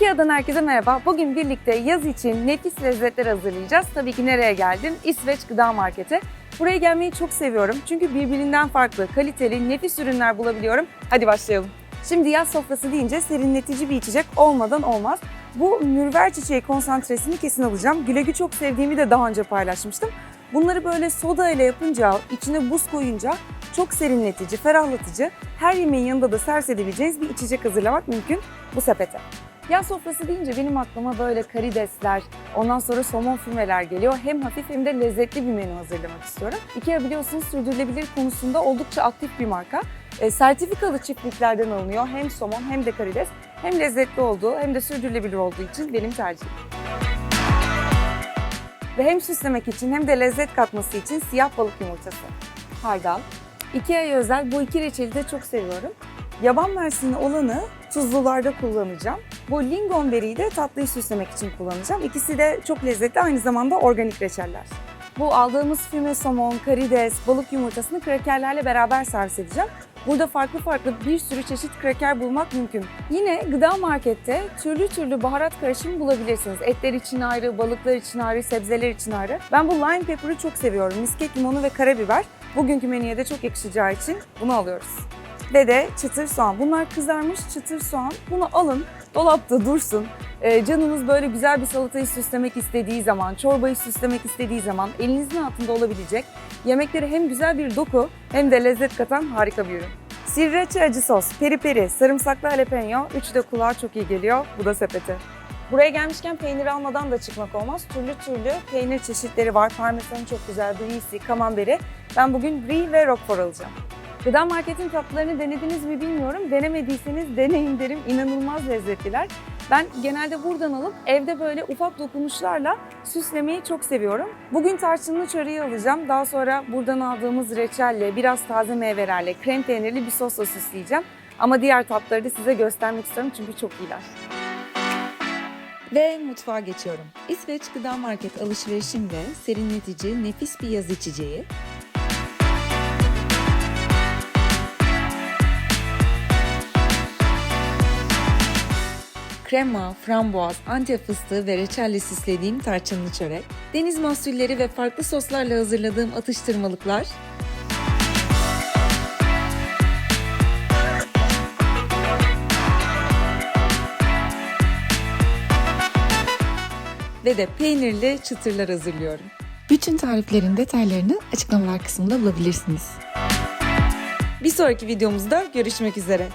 Ikea'dan herkese merhaba. Bugün birlikte yaz için nefis lezzetler hazırlayacağız. Tabii ki nereye geldim? İsveç Gıda Marketi. Buraya gelmeyi çok seviyorum. Çünkü birbirinden farklı, kaliteli, nefis ürünler bulabiliyorum. Hadi başlayalım. Şimdi yaz sofrası deyince serinletici bir içecek olmadan olmaz. Bu mürver çiçeği konsantresini kesin alacağım. Gülagü çok sevdiğimi de daha önce paylaşmıştım. Bunları böyle soda ile yapınca, içine buz koyunca çok serinletici, ferahlatıcı, her yemeğin yanında da servis edebileceğiniz bir içecek hazırlamak mümkün bu sepete. Yaz sofrası deyince benim aklıma böyle karidesler, ondan sonra somon fümeler geliyor. Hem hafif hem de lezzetli bir menü hazırlamak istiyorum. IKEA biliyorsunuz sürdürülebilir konusunda oldukça aktif bir marka. E, sertifikalı çiftliklerden alınıyor hem somon hem de karides. Hem lezzetli olduğu hem de sürdürülebilir olduğu için benim tercihim. Ve hem süslemek için hem de lezzet katması için siyah balık yumurtası, hardal. Ikea'ya özel bu iki reçeli de çok seviyorum. Yaban mersini olanı tuzlularda kullanacağım. Bu lingonberry'i de tatlıyı süslemek için kullanacağım. İkisi de çok lezzetli aynı zamanda organik reçeller. Bu aldığımız füme somon, karides, balık yumurtasını krakerlerle beraber servis edeceğim. Burada farklı farklı bir sürü çeşit kraker bulmak mümkün. Yine gıda markette türlü türlü baharat karışımı bulabilirsiniz. Etler için ayrı, balıklar için ayrı, sebzeler için ayrı. Ben bu lime pepper'ı çok seviyorum. Misket limonu ve karabiber. Bugünkü menüye de çok yakışacağı için bunu alıyoruz. Ve de çıtır soğan. Bunlar kızarmış çıtır soğan. Bunu alın, dolapta dursun. Ee, canınız böyle güzel bir salatayı süslemek istediği zaman, çorbayı süslemek istediği zaman elinizin altında olabilecek yemeklere hem güzel bir doku hem de lezzet katan harika bir ürün. Sirreçe acı sos, peri peri, sarımsaklı jalapeno, üçü de kulağa çok iyi geliyor. Bu da sepeti. Buraya gelmişken peynir almadan da çıkmak olmaz. Türlü türlü peynir çeşitleri var. Parmesan çok güzel, briesi, camemberi. Ben bugün brie ve roquefort alacağım. Gıda marketin tatlılarını denediniz mi bilmiyorum. Denemediyseniz deneyin derim. İnanılmaz lezzetliler. Ben genelde buradan alıp evde böyle ufak dokunuşlarla süslemeyi çok seviyorum. Bugün tarçınlı çöreği alacağım. Daha sonra buradan aldığımız reçelle, biraz taze meyvelerle, krem peynirli bir sosla süsleyeceğim. Ama diğer tatları da size göstermek istiyorum çünkü çok iyiler. Ve mutfağa geçiyorum. İsveç Gıda Market alışverişimle serinletici, nefis bir yaz içeceği, krema, frambuaz, antep fıstığı ve reçelle süslediğim tarçınlı çörek, deniz mahsulleri ve farklı soslarla hazırladığım atıştırmalıklar, ve de peynirli çıtırlar hazırlıyorum. Bütün tariflerin detaylarını açıklamalar kısmında bulabilirsiniz. Bir sonraki videomuzda görüşmek üzere.